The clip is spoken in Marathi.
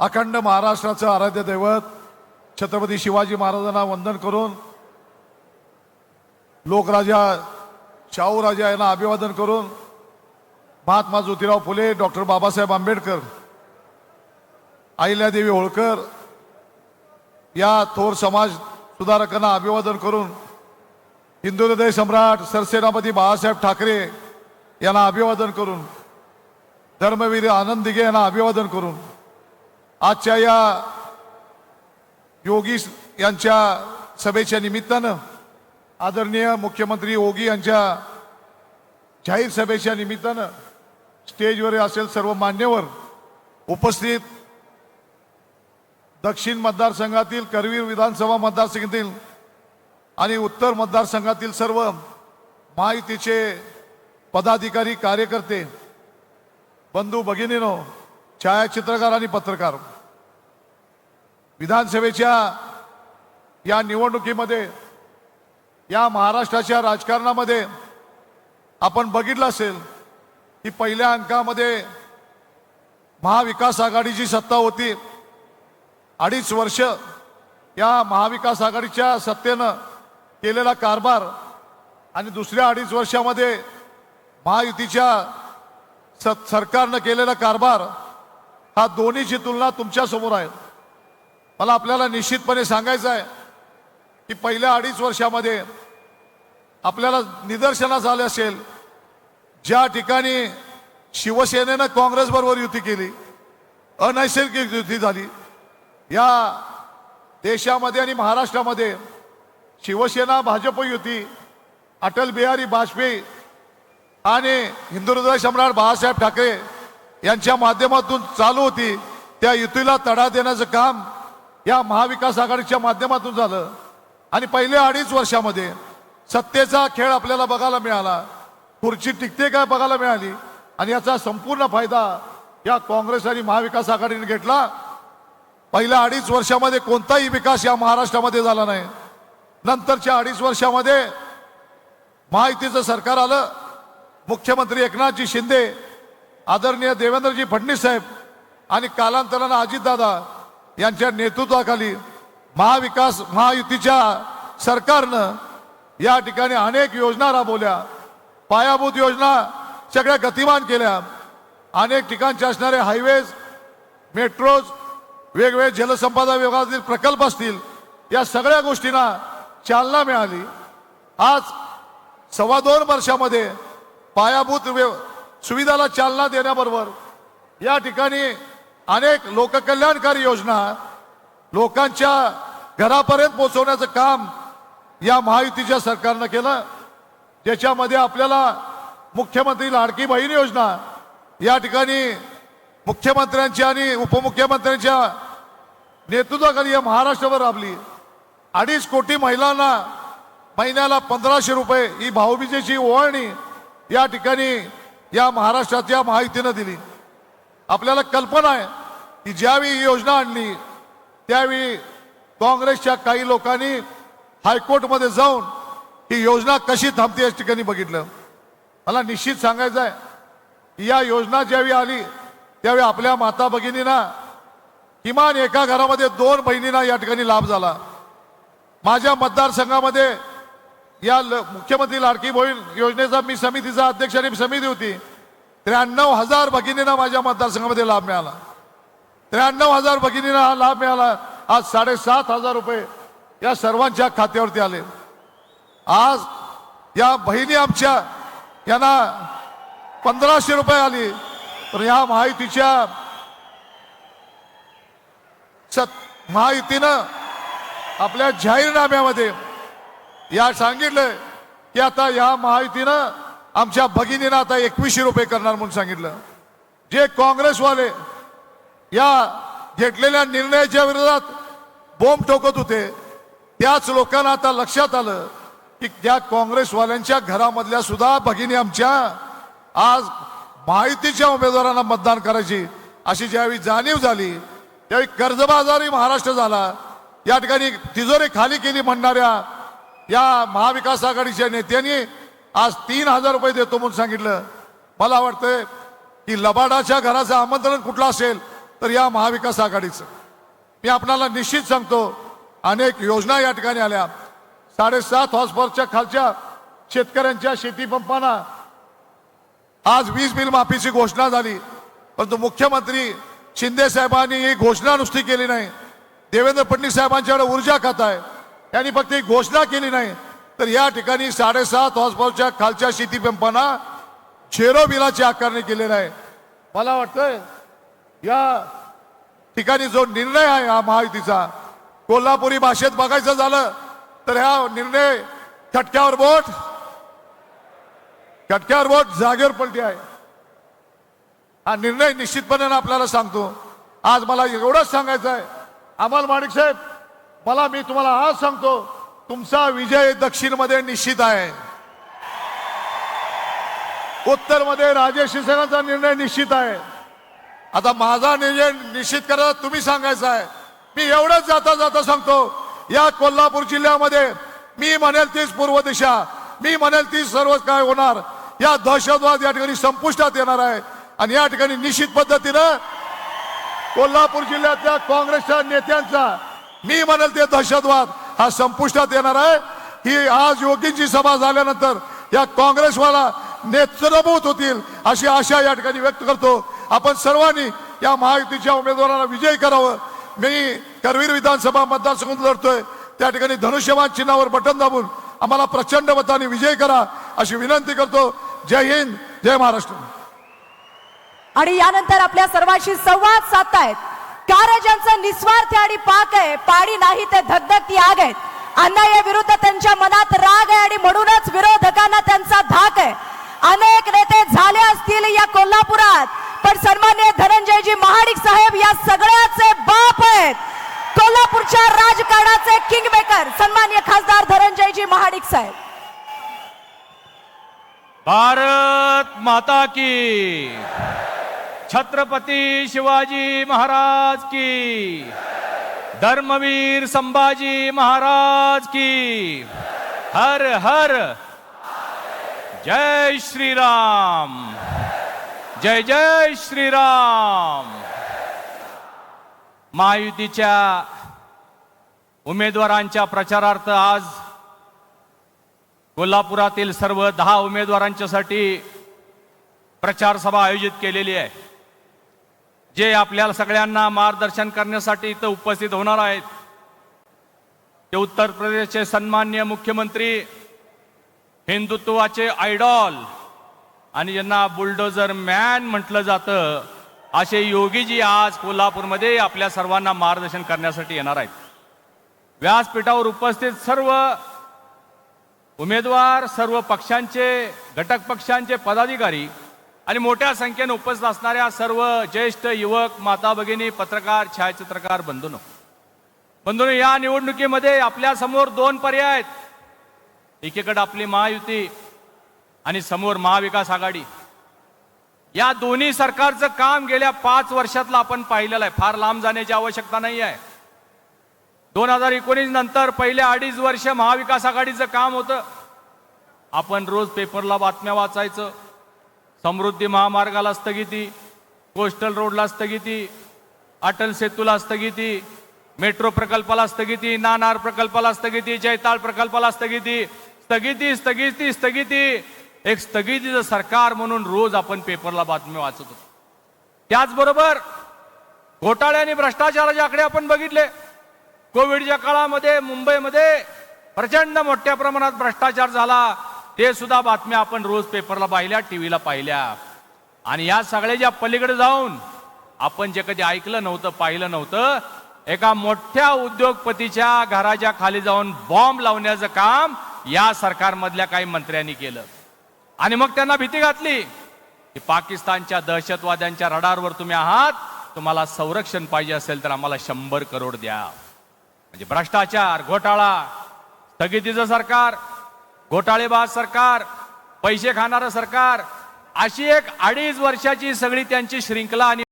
अखंड महाराष्ट्राचं आराध्य दैवत छत्रपती शिवाजी महाराजांना वंदन करून लोकराजा शाहूराजा यांना अभिवादन करून महात्मा ज्योतिराव फुले डॉक्टर बाबासाहेब आंबेडकर अहिल्यादेवी होळकर या थोर समाज सुधारकांना अभिवादन करून हिंदू हृदय सम्राट सरसेनापती बाळासाहेब ठाकरे यांना अभिवादन करून धर्मवीर आनंद दिघे यांना अभिवादन करून आजच्या या योगी यांच्या सभेच्या निमित्तानं आदरणीय मुख्यमंत्री योगी यांच्या जाहीर सभेच्या निमित्तानं स्टेजवर असेल सर्व मान्यवर उपस्थित दक्षिण मतदारसंघातील करवीर विधानसभा मतदारसंघातील आणि उत्तर मतदारसंघातील सर्व माहितीचे पदाधिकारी कार्यकर्ते बंधू भगिनीनो छायाचित्रकार आणि पत्रकार. विधानसभेच्या या निवडणुकीमध्ये या महाराष्ट्राच्या राजकारणामध्ये आपण बघितलं असेल की पहिल्या अंकामध्ये महाविकास आघाडीची सत्ता होती. अडीच वर्ष या महाविकास आघाडीच्या सत्तेनं केलेला कारभार आणि दुसऱ्या अडीच वर्षामध्ये महायुतीच्या स- सरकारनं केलेला कारभार हा दोन्हीची तुलना तुमच्यासमोर आहे. मला आपल्याला निश्चितपणे सांगायचं आहे की पहिल्या अडीच वर्षामध्ये आपल्याला निदर्शनास आले असेल. ज्या ठिकाणी शिवसेनेनं काँग्रेसबरोबर युती केली अनैसर्गिक युती झाली या देशामध्ये आणि महाराष्ट्रामध्ये शिवसेना भाजप युती अटल बिहारी वाजपेयी आणि हिंदू हृदय सम्राट बाळासाहेब ठाकरे यांच्या माध्यमातून चालू होती. त्या युतीला तडा देण्याचं काम या महाविकास आघाडीच्या माध्यमातून झालं. आणि पहिल्या अडीच वर्षामध्ये सत्तेचा खेळ आपल्याला बघायला मिळाला. खुर्ची टिकते काय बघायला मिळाली? आणि याचा संपूर्ण फायदा या काँग्रेस आणि महाविकास आघाडीने घेतला. पहिल्या अडीच वर्षामध्ये कोणताही विकास या महाराष्ट्रामध्ये झाला नाही. नंतरच्या अडीच वर्षामध्ये महायुतीचं सरकार आलं. मुख्यमंत्री एकनाथजी शिंदे आदरणीय देवेंद्रजी फडणवीस साहेब आणि कालांतरानं अजितदादा यांच्या नेतृत्वाखाली महाविकास महायुतीच्या सरकारनं या ठिकाणी अनेक योजना राबवल्या. पायाभूत योजना सगळ्या गतिमान केल्या. अनेक ठिकाणचे असणारे हायवेज मेट्रोज वेगवेगळे जलसंपदा विभागातील प्रकल्प असतील या सगळ्या गोष्टींना चालना मिळाली. आज सव्वा दोन वर्षामध्ये पायाभूत व्य- सुविधाला चालना देण्याबरोबर या ठिकाणी अनेक लोककल्याणकारी योजना लोकांच्या घरापर्यंत पोहोचवण्याचं काम या महायुतीच्या सरकारनं केलं. ज्याच्यामध्ये आपल्याला मुख्यमंत्री लाडकी बहीण योजना या ठिकाणी मुख्यमंत्र्यांच्या आणि उपमुख्यमंत्र्यांच्या नेतृत्वाखाली या महाराष्ट्रभर राबली. अडीच कोटी महिलांना महिन्याला पंधराशे रुपये ही भाऊबीजेची ओवाळणी या ठिकाणी या महाराष्ट्राच्या महायुतीनं दिली. आपल्याला कल्पना आहे की ज्यावेळी योजना आणली त्यावेळी काँग्रेसच्या काही लोकांनी हायकोर्टमध्ये जाऊन ही योजना कशी थांबते या ठिकाणी बघितलं. मला निश्चित सांगायचं आहे की या योजना ज्यावेळी आली त्यावेळी आपल्या माता भगिनींना किमान एका घरामध्ये दोन बहिणींना या ठिकाणी लाभ झाला. माझ्या मतदारसंघामध्ये या ल- मुख्यमंत्री लाडकी बहीण योजनेचा मी समितीचा अध्यक्ष आणि समिती होती. त्र्याण्णव हजार भगिनींना माझ्या मतदारसंघामध्ये लाभ मिळाला. त्र्याण्णव हजार भगिनींना हा लाभ मिळाला. आज साडेसात हजार रुपये या सर्वांच्या खात्यावरती आले. आज या बहिणी आमच्या यांना पंधराशे रुपये आली. तर या महायुतीच्या सत महायुतीनं आपल्या जाहीरनाम्यामध्ये या सांगितलं की आता या महायुतीनं आमच्या भगिनीनं आता एकवीसशे रुपये करणार म्हणून सांगितलं. जे काँग्रेसवाले या घेतलेल्या निर्णयाच्या विरोधात बोंब ठोकत होते त्याच लोकांना आता लक्षात आलं की त्या काँग्रेसवाल्यांच्या घरामधल्या सुद्धा भगिनी आमच्या आज माहितीच्या उमेदवारांना मतदान करायची अशी ज्यावेळी जाणीव झाली त्यावेळी कर्जबाजारी महाराष्ट्र झाला. या ठिकाणी तिजोरी खाली केली म्हणणाऱ्या या महाविकास आघाडीच्या नेत्यांनी आज तीन हजार रुपये देतो म्हणून सांगितलं. मला वाटतंय की लबाडाच्या घराचं आमंत्रण कुठलं असेल तर या महाविकास आघाडीचं. मी आपणाला निश्चित सांगतो अनेक योजना या ठिकाणी आल्या. साडेसात हॉर्सपॉवरच्या खालच्या शेतकऱ्यांच्या शेती पंपांना आज वीज बिल माफीची घोषणा झाली. परंतु मुख्यमंत्री शिंदे साहेबांनी ही घोषणा नुसती केली नाही. देवेंद्र फडणवीस साहेबांच्याकडे ऊर्जा खात आहे त्यांनी फक्त ही घोषणा केली नाही. तर या ठिकाणी साडेसात हॉर्सपॉवरच्या खालच्या शेती पंपांना झेरो बिलाची आकारणी केलेली आहे. मला वाटतंय या ठिकाणी जो निर्णय आहे हा महायुतीचा कोल्हापुरी भाषेत बघायचं झालं तर हा निर्णय खटक्यावर बोट खटक्यावर बोट जागेवर पलटी आहे. हा निर्णय निश्चितपणे आपल्याला सांगतो. आज मला एवढंच सांगायचं आहे अमल माणिक साहेब मला मी तुम्हाला आज सांगतो तुमचा विजय दक्षिणमध्ये निश्चित आहे. उत्तरमध्ये राजेश शिवसेनाचा निर्णय निश्चित आहे. आता माझा निर्णय निश्चित करा तुम्ही सांगायचा आहे. मी एवढंच जाता जाता सांगतो या कोल्हापूर जिल्ह्यामध्ये मी म्हणेल तीच पूर्व दिशा मी म्हणेल तीच सर्वच काय होणार. या दहशतवाद या ठिकाणी संपुष्टात येणार आहे. आणि या ठिकाणी निश्चित पद्धतीनं कोल्हापूर जिल्ह्यातल्या काँग्रेसच्या नेत्यांचा मी म्हणेल ते दहशतवाद. हा संपुष्टात येणार आहे. ही आज योगींची सभा झाल्यानंतर या काँग्रेसवाला नेत्रभूत होतील अशी आशा या ठिकाणी व्यक्त करतो. आपण सर्वांनी या महायुतीच्या उमेदवाराला विजयी करावं. मी करवीर विधानसभा मतदारसंघात लढतोय. त्या ठिकाणी धनुष्यबाण चिन्हावर बटन दाबून आम्हाला प्रचंड मताने विजय करा अशी विनंती करतो. जय हिंद जय महाराष्ट्र. आणि यानंतर आपल्या सर्वांशी संवाद साधतायत. कार्य ज्यांचं निस्वार्थ आणि पाक आहे. पाणी नाही ते धगधगती आग आहेत अन्याया विरुद्ध त्यांच्या मनात राग आहे आणि म्हणूनच विरोधकांना त्यांचा धाक आहे. अनेक नेते झाले असतील या कोल्हापुरात पण सन्मान्य धनंजयजी महाडिक साहेब या सगळ्याचे बाप आहेत. कोल्हापूरच्या राजकारणाचे किंग मेकर सन्मान्य खासदार धनंजयजी महाडिक साहेब. भारत माता की छत्रपती शिवाजी महाराज की। धर्मवीर संभाजी महाराज की। हर हर। जय श्रीराम। जय जय श्रीराम। महायुतीच्या उमेदवारांच्या प्रचारार्थ आज कोल्हापुरातील सर्व दहा उमेदवारांच्यासाठी प्रचारसभा आयोजित केलेली आहे. जे आपल्याला सगळ्यांना मार्गदर्शन करण्यासाठी इथं उपस्थित होणार आहेत. ते उत्तर प्रदेशचे सन्मान्य मुख्यमंत्री हिंदुत्वाचे आयडॉल आणि ज्यांना बुलडोजर मॅन म्हटलं जातं असे योगीजी आज कोल्हापूरमध्ये आपल्या सर्वांना मार्गदर्शन करण्यासाठी येणार आहेत. व्यासपीठावर उपस्थित सर्व उमेदवार सर्व पक्षांचे घटक पक्षांचे पदाधिकारी आणि मोठ्या संख्येने उपस्थित असणाऱ्या सर्व ज्येष्ठ युवक माता भगिनी पत्रकार छायाचित्रकार बंधूंनो. बंधूंनो या निवडणुकीमध्ये आपल्यासमोर दोन पर्याय आहेत. एकीकडे आपली महायुती आणि समोर महाविकास आघाडी. या दोन्ही सरकारचं काम गेल्या पाच वर्षातलं आपण पाहिलेलं आहे. फार लांब जाण्याची आवश्यकता नाही आहे. दोन हजार एकोणीस नंतर पहिल्या अडीच वर्ष महाविकास आघाडीचं काम होतं. आपण रोज पेपरला बातम्या वाचायचं. समृद्धी महामार्गाला स्थगिती कोस्टल रोडला स्थगिती अटल सेतूला स्थगिती मेट्रो प्रकल्पाला स्थगिती नाणार प्रकल्पाला स्थगिती जयताळ प्रकल्पाला स्थगिती स्थगिती स्थगिती स्थगिती एक स्थगितीचं सरकार म्हणून रोज आपण पेपरला बातम्या वाचत. होतो त्याचबरोबर घोटाळे आणि भ्रष्टाचाराचे आकडे आपण बघितले. कोविडच्या काळामध्ये मुंबईमध्ये प्रचंड मोठ्या प्रमाणात भ्रष्टाचार झाला. ते सुद्धा बातम्या आपण रोज पेपरला पाहिल्या टीव्हीला पाहिल्या. आणि या सगळ्याच्या पलीकडे जाऊन आपण जे कधी ऐकलं नव्हतं पाहिलं नव्हतं एका मोठ्या उद्योगपतीच्या घराच्या खाली जाऊन बॉम्ब लावण्याचं काम या सरकारमधल्या काही मंत्र्यांनी केलं. आणि मग त्यांना भीती घातली की पाकिस्तानच्या दहशतवाद्यांच्या रडारवर तुम्ही आहात तुम्हाला संरक्षण पाहिजे असेल तर आम्हाला शंभर करोड द्या. म्हणजे भ्रष्टाचार घोटाळा स्थगितीचं सरकार घोटाळेबाज सरकार पैसे खाणारं सरकार अशी एक अडीच वर्षाची सगळी त्यांची श्रृंखला आणि